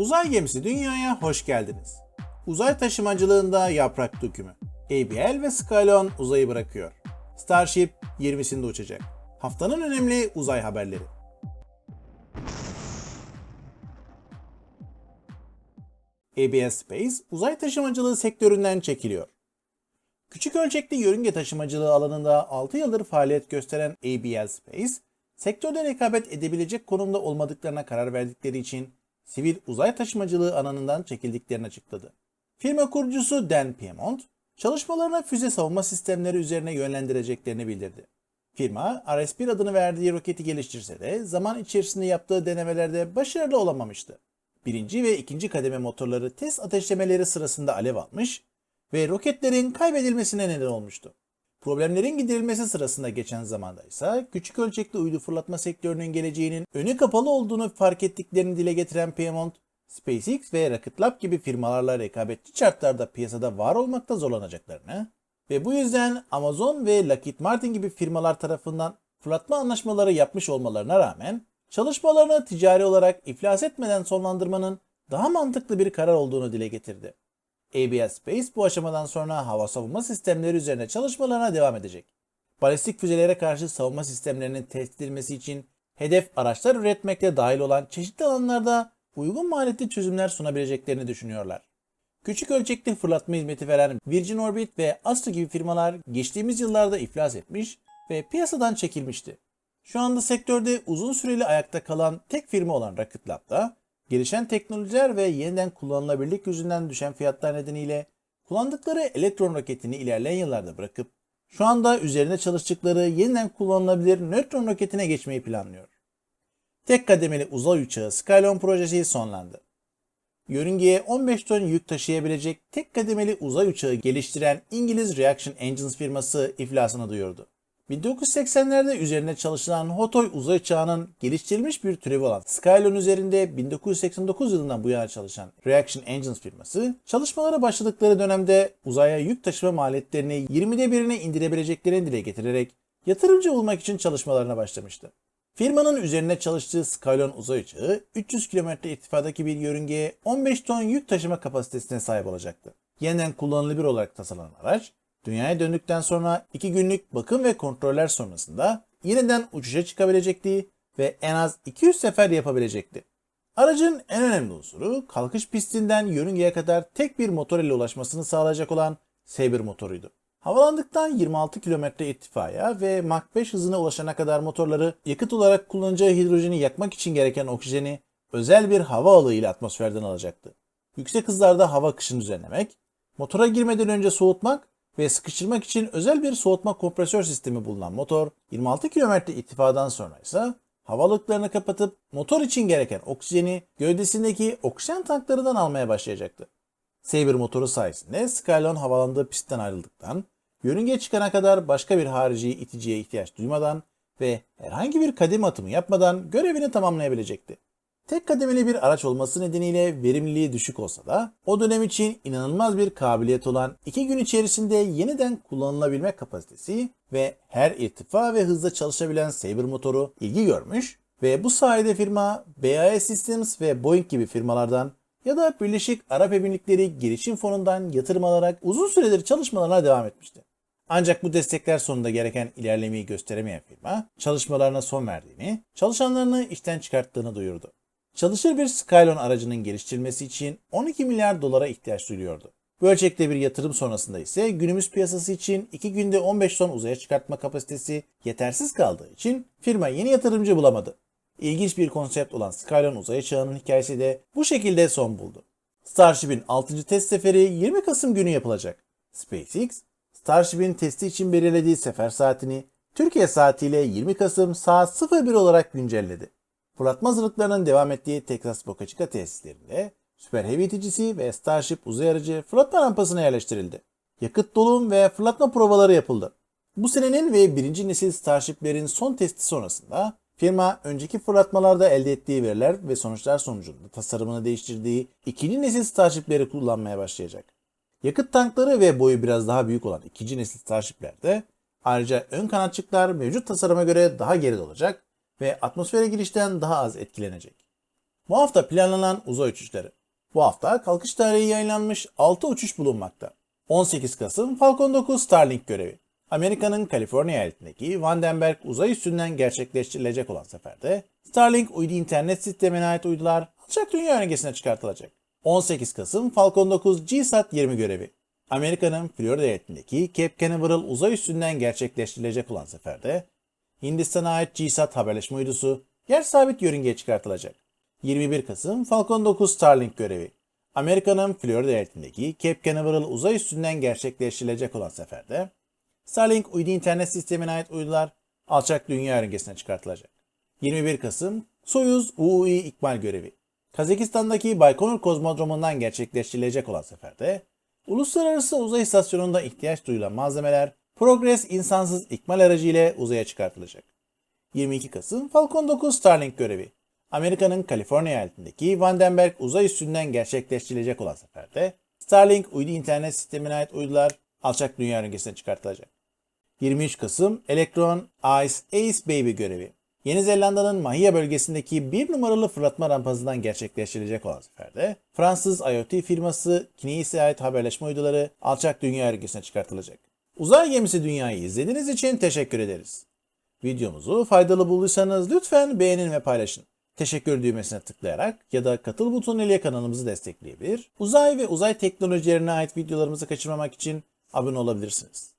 Uzay gemisi dünyaya hoş geldiniz. Uzay taşımacılığında yaprak dökümü. ABL ve Skylon uzayı bırakıyor. Starship 20'sinde uçacak. Haftanın önemli uzay haberleri. ABS Space uzay taşımacılığı sektöründen çekiliyor. Küçük ölçekli yörünge taşımacılığı alanında 6 yıldır faaliyet gösteren ABL Space, sektörde rekabet edebilecek konumda olmadıklarına karar verdikleri için sivil uzay taşımacılığı alanından çekildiklerini açıkladı. Firma kurucusu Dan Piemont, çalışmalarını füze savunma sistemleri üzerine yönlendireceklerini bildirdi. Firma, RS-1 adını verdiği roketi geliştirse de zaman içerisinde yaptığı denemelerde başarılı olamamıştı. Birinci ve ikinci kademe motorları test ateşlemeleri sırasında alev almış ve roketlerin kaybedilmesine neden olmuştu. Problemlerin giderilmesi sırasında geçen zamanda ise küçük ölçekli uydu fırlatma sektörünün geleceğinin önü kapalı olduğunu fark ettiklerini dile getiren Piemont, SpaceX ve Rocket Lab gibi firmalarla rekabetçi şartlarda piyasada var olmakta zorlanacaklarını ve bu yüzden Amazon ve Lockheed Martin gibi firmalar tarafından fırlatma anlaşmaları yapmış olmalarına rağmen çalışmalarını ticari olarak iflas etmeden sonlandırmanın daha mantıklı bir karar olduğunu dile getirdi. ABS Space bu aşamadan sonra hava savunma sistemleri üzerine çalışmalarına devam edecek. Balistik füzelere karşı savunma sistemlerinin test edilmesi için hedef araçlar üretmekte dahil olan çeşitli alanlarda uygun maliyetli çözümler sunabileceklerini düşünüyorlar. Küçük ölçekli fırlatma hizmeti veren Virgin Orbit ve Astra gibi firmalar geçtiğimiz yıllarda iflas etmiş ve piyasadan çekilmişti. Şu anda sektörde uzun süreli ayakta kalan tek firma olan Rocket Lab'da gelişen teknolojiler ve yeniden kullanılabilirlik yüzünden düşen fiyatlar nedeniyle kullandıkları elektron roketini ilerleyen yıllarda bırakıp şu anda üzerinde çalıştıkları yeniden kullanılabilir nötron roketine geçmeyi planlıyor. Tek kademeli uzay uçağı Skylon projesi sonlandı. Yörüngeye 15 ton yük taşıyabilecek tek kademeli uzay uçağı geliştiren İngiliz Reaction Engines firması iflasını duyurdu. 1980'lerde üzerine çalışılan Hotoy uzay uçağının geliştirilmiş bir türevi olan Skylon üzerinde 1989 yılından bu yana çalışan Reaction Engines firması, çalışmalara başladıkları dönemde uzaya yük taşıma maliyetlerini 20'de birine indirebileceklerini dile getirerek yatırımcı bulmak için çalışmalarına başlamıştı. Firmanın üzerine çalıştığı Skylon uzay uçağı 300 km irtifadaki bir yörüngeye 15 ton yük taşıma kapasitesine sahip olacaktı. Yeniden kullanılabilir olarak tasarlanan araç, dünyaya döndükten sonra 2 günlük bakım ve kontroller sonrasında yeniden uçuşa çıkabilecekti ve en az 200 sefer yapabilecekti. Aracın en önemli unsuru kalkış pistinden yörüngeye kadar tek bir motor ile ulaşmasını sağlayacak olan Sabre motoruydu. Havalandıktan 26 km irtifaya ve Mach 5 hızına ulaşana kadar motorları yakıt olarak kullanacağı hidrojeni yakmak için gereken oksijeni özel bir hava alığı ile atmosferden alacaktı. Yüksek hızlarda hava akışını düzenlemek, motora girmeden önce soğutmak ve sıkıştırmak için özel bir soğutma kompresör sistemi bulunan motor 26 km irtifadan sonra ise havalıklarını kapatıp motor için gereken oksijeni gövdesindeki oksijen tanklarından almaya başlayacaktı. Sabre motoru sayesinde Skylon havalandığı pistten ayrıldıktan, yörüngeye çıkana kadar başka bir harici iticiye ihtiyaç duymadan ve herhangi bir kademe atımı yapmadan görevini tamamlayabilecekti. Tek kademeli bir araç olması nedeniyle verimliliği düşük olsa da o dönem için inanılmaz bir kabiliyet olan 2 gün içerisinde yeniden kullanılabilme kapasitesi ve her irtifa ve hızda çalışabilen Sabre motoru ilgi görmüş ve bu sayede firma BAE Systems ve Boeing gibi firmalardan ya da Birleşik Arap Emirlikleri Gelişim Fonu'ndan yatırım alarak uzun süredir çalışmalarına devam etmişti. Ancak bu destekler sonunda gereken ilerlemeyi gösteremeyen firma çalışmalarına son verdiğini, çalışanlarını işten çıkarttığını duyurdu. Çalışır bir Skylon aracının geliştirilmesi için 12 milyar dolara ihtiyaç duyuluyordu. Bu ölçekte bir yatırım sonrasında ise günümüz piyasası için 2 günde 15 ton uzaya çıkartma kapasitesi yetersiz kaldığı için firma yeni yatırımcı bulamadı. İlginç bir konsept olan Skylon uzay çağının hikayesi de bu şekilde son buldu. Starship'in 6. test seferi 20 Kasım günü yapılacak. SpaceX, Starship'in testi için belirlediği sefer saatini Türkiye saatiyle 20 Kasım saat 01 olarak güncelledi. Fırlatma hazırlıklarının devam ettiği Texas Boca Chica tesislerinde Super Heavy iticisi ve Starship uzay aracı fırlatma rampasına yerleştirildi. Yakıt dolum ve fırlatma provaları yapıldı. Bu senenin ve birinci nesil Starship'lerin son testi sonrasında firma önceki fırlatmalarda elde ettiği veriler ve sonuçlar sonucunda tasarımını değiştirdiği ikinci nesil Starship'leri kullanmaya başlayacak. Yakıt tankları ve boyu biraz daha büyük olan ikinci nesil Starship'lerde ayrıca ön kanatçıklar mevcut tasarıma göre daha geride olacak ve atmosfere girişten daha az etkilenecek. Bu hafta planlanan uzay uçuşları. Bu hafta kalkış tarihi yayınlanmış 6 uçuş bulunmakta. 18 Kasım Falcon 9 Starlink görevi. Amerika'nın Kaliforniya eyaletindeki Vandenberg uzay üstünden gerçekleştirilecek olan seferde Starlink uydu internet sistemine ait uydular alçak dünya yörüngesine çıkartılacak. 18 Kasım Falcon 9 GSAT 20 görevi. Amerika'nın Florida eyaletindeki Cape Canaveral uzay üstünden gerçekleştirilecek olan seferde Hindistan'a ait GSAT haberleşme uydusu yer sabit yörüngeye çıkartılacak. 21 Kasım Falcon 9 Starlink görevi. Amerika'nın Florida eyaletindeki Cape Canaveral uzay üstünden gerçekleştirilecek olan seferde Starlink uydu internet sistemine ait uydular alçak dünya yörüngesine çıkartılacak. 21 Kasım Soyuz UI ikmal görevi. Kazakistan'daki Baykonur Kozmodromu'ndan gerçekleştirilecek olan seferde Uluslararası Uzay İstasyonu'nda ihtiyaç duyulan malzemeler Progress insansız ikmal aracı ile uzaya çıkartılacak. 22 Kasım Falcon 9 Starlink görevi. Amerika'nın Kaliforniya eyaletindeki Vandenberg uzay üstünden gerçekleştirilecek olan seferde Starlink uydu internet sistemine ait uydular alçak dünya yörüngesine çıkartılacak. 23 Kasım Electron Ice Ace Baby görevi. Yeni Zelanda'nın Mahia bölgesindeki bir numaralı fırlatma rampasından gerçekleştirilecek olan seferde Fransız IoT firması Kineis'e ait haberleşme uyduları alçak dünya yörüngesine çıkartılacak. Uzay gemisi dünyayı izlediğiniz için teşekkür ederiz. Videomuzu faydalı bulduysanız lütfen beğenin ve paylaşın. Teşekkür düğmesine tıklayarak ya da katıl butonu ile kanalımızı destekleyebilir, uzay ve uzay teknolojilerine ait videolarımızı kaçırmamak için abone olabilirsiniz.